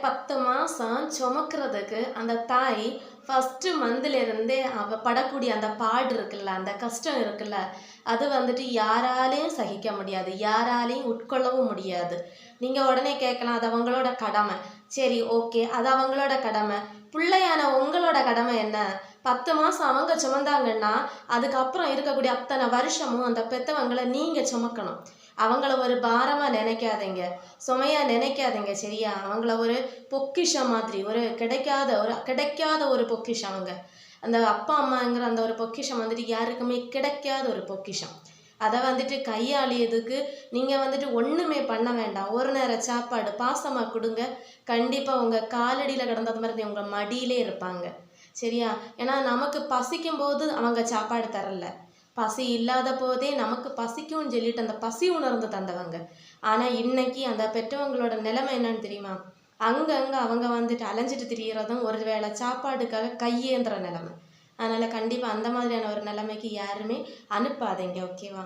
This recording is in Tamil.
பத்து மாதம் சுமக்கிறதுக்கு அந்த தாய் ஃபஸ்ட்டு மந்த்லேருந்தே அவள் படக்கூடிய அந்த பாடு இருக்குல்ல அந்த கஷ்டம் இருக்குல்ல அது வந்துட்டு யாராலையும் சகிக்க முடியாது யாராலையும் உட்கொள்ளவும் முடியாது. நீங்கள் உடனே கேட்கலாம் அது அவங்களோட கடமை. சரி ஓகே அது அவங்களோட கடமை. பிள்ளையான உங்களோட கடமை என்ன? பத்து மாதம் அவங்க சுமந்தாங்கன்னா அதுக்கப்புறம் இருக்கக்கூடிய அத்தனை வருஷமும் அந்த பெத்தவங்களை நீங்கள் சுமக்கணும். அவங்கள ஒரு பாரமாக நினைக்காதீங்க. சுமையாக நினைக்காதீங்க சரியா? அவங்கள ஒரு பொக்கிஷம் மாதிரி ஒரு கிடைக்காத ஒரு கிடைக்காத ஒரு பொக்கிஷம் அவங்க. அந்த அப்பா அம்மாங்கிற அந்த ஒரு பொக்கிஷம் வந்துட்டு யாருக்குமே கிடைக்காத ஒரு பொக்கிஷம். அதை வந்துட்டு கையாளியதுக்கு நீங்கள் வந்துட்டு ஒன்றுமே பண்ண வேண்டாம். ஒரு நேரம் சாப்பாடு பாசமாக கொடுங்க. கண்டிப்பாக உங்கள் காலடியில் கிடந்தது மாதிரி உங்கள் மடியிலே இருப்பாங்க. சரியா? ஏன்னா நமக்கு பசிக்கும் போது அவங்க சாப்பாடு தரல. பசி இல்லாத போதே நமக்கு பசிக்கும்னு சொல்லிட்டு அந்த பசி உணர்ந்து தந்தவங்க. ஆனால் இன்னைக்கு அந்த பெற்றவங்களோட நிலைமை என்னன்னு தெரியுமா? அங்கங்கே அவங்க வந்துட்டு அலைஞ்சிட்டு திரியிறதும் ஒரு வேளை சாப்பாடுக்காக கையேந்துற நிலைமை. அதனால் கண்டிப்பாக அந்த மாதிரியான ஒரு நிலைமைக்கு யாருமே அனுப்பாதீங்க ஓகேவா